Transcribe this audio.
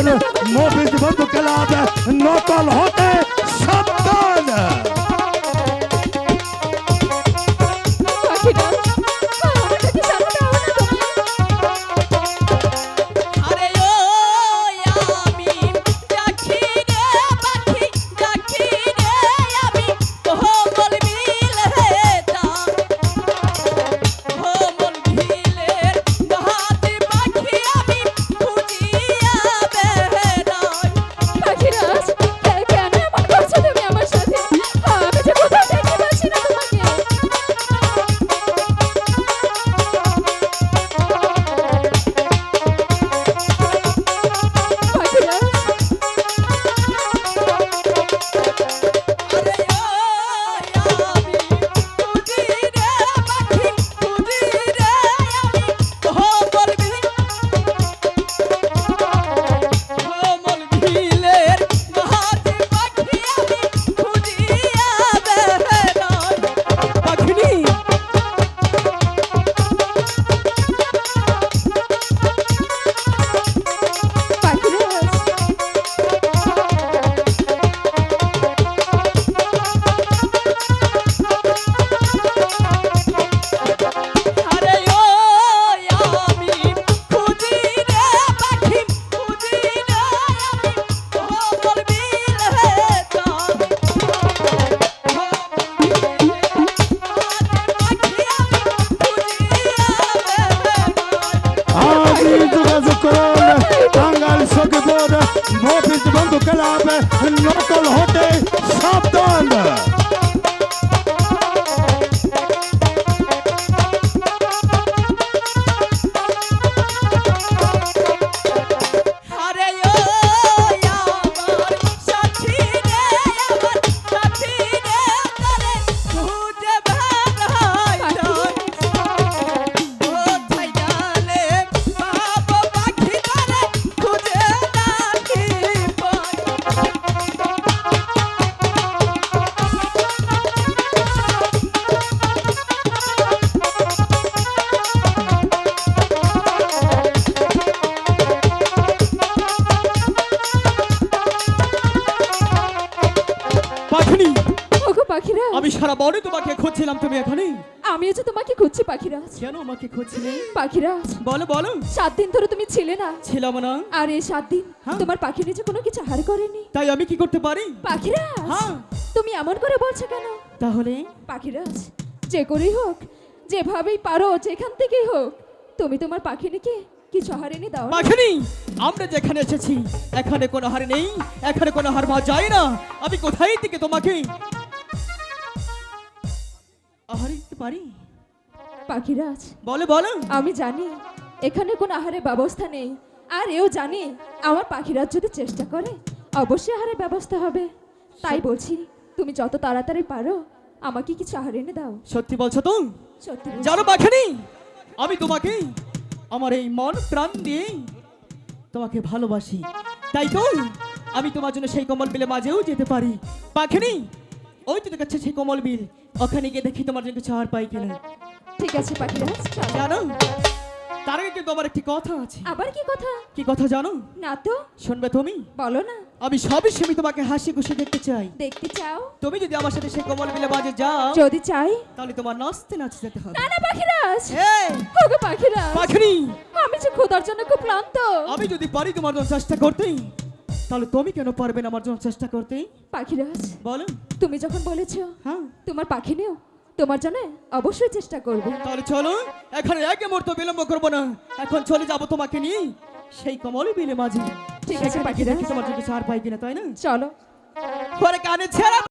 Mobile de Vando Calada, Nota Hope is the bumble. ওগো পাখিরা। আমি সারা বনে তোমাকে খুঁজছিলাম তুমি এখানে? আমিও যে তোমাকে খুঁজছি পাখিরা। কেন আমাকে খুঁজছিলে? পাখিরা বলো বলো। সাত দিন ধরে তুমি ছিলে না। ছিলাম না। আর এই সাত দিন হ্যাঁ। তোমার পাখি নিচে কোনো কিছু হার করেনি। তাই আমি কি করতে পারি? পাখিরা হ্যাঁ। তুমি এমন করে বলছো কেন? তাহলে? পাখিরাজ যে করেই হোক যেভাবেই পারো যেখান থেকেই হোক তুমি তোমার পাখিনিকে কিছু হারেনি দাও না। পাখিনি আমরা যেখানে এসেছি এখানে কোনো হার নেই এখানে কোনো হার পাওয়া যায় না। আমি কোথায় থেকে তোমাকে আহার দিতে পারি? পাখিরাজ বলো বলো। আমি জানি এখানে কোনো আহারের ব্যবস্থা নেই। আর এও জানি আমার পাখিরাজ যদি চেষ্টা করে অবশ্যই আহারের ব্যবস্থা হবে। তাই বলছি তুমি যত তাড়াতাড়ি পারো আমাকে কিছু আহার এনে দাও। সত্যি বলছো তো সত্যি বলছি। জানো পাখিনি? আমি তোমাকে আমার এই মন প্রাণ দিয়ে তোমাকে ভালোবাসি। তাই তো আমি তোমার জন্য সেই কমল বিলে মাঝেও যেতে পারি। পাখিনি? ওই তো দেখাচ্ছে সেই কমল বিল। ওখানে গিয়ে দেখি তোমার জন্য কিছু আর পাই কিনা ঠিক আছে পাখিরাজ চলো। জানো তার আগে কিন্তু আমার একটি কথা আছে। আবার কি কথা? কি কথা জানো? না তো। শুনবে তুমি? বলো না। আমি সবই সেমি তোমাকে হাসি খুশি দেখতে চাই। দেখতে চাও? তুমি যদি আমার সাথে সেই কমল বিলে বাজে যাও যদি চাই? তাহলে তোমার নাচতে নাচতে যেতে হবে। না না পাখিরাজ এই, ওগো পাখিরাজ পাখিনি! আমি যে খোদার জন্য খুব ক্লান্ত। আমি যদি পারি তোমার জন্য চেষ্টা করতে তাহলে তুমি কেন পারবে না আমার জন্য চেষ্টা করতে পাখিরাজ বলো। তুমি যখন বলেছ হ্যাঁ। তোমার পাখি নিও তোমার জন্য অবশ্যই চেষ্টা করব। তাহলে চলো এখন এক মুহূর্ত বিলম্ব করব না। এখন চলে যাব তোমাকে নিয়ে সেই কমলই বিলে মাঝে। ঠিক আছে, পাখি দেখি তোমার জন্য সার পাই কিনা তাই না? চলো। পরে কানে ছেড়া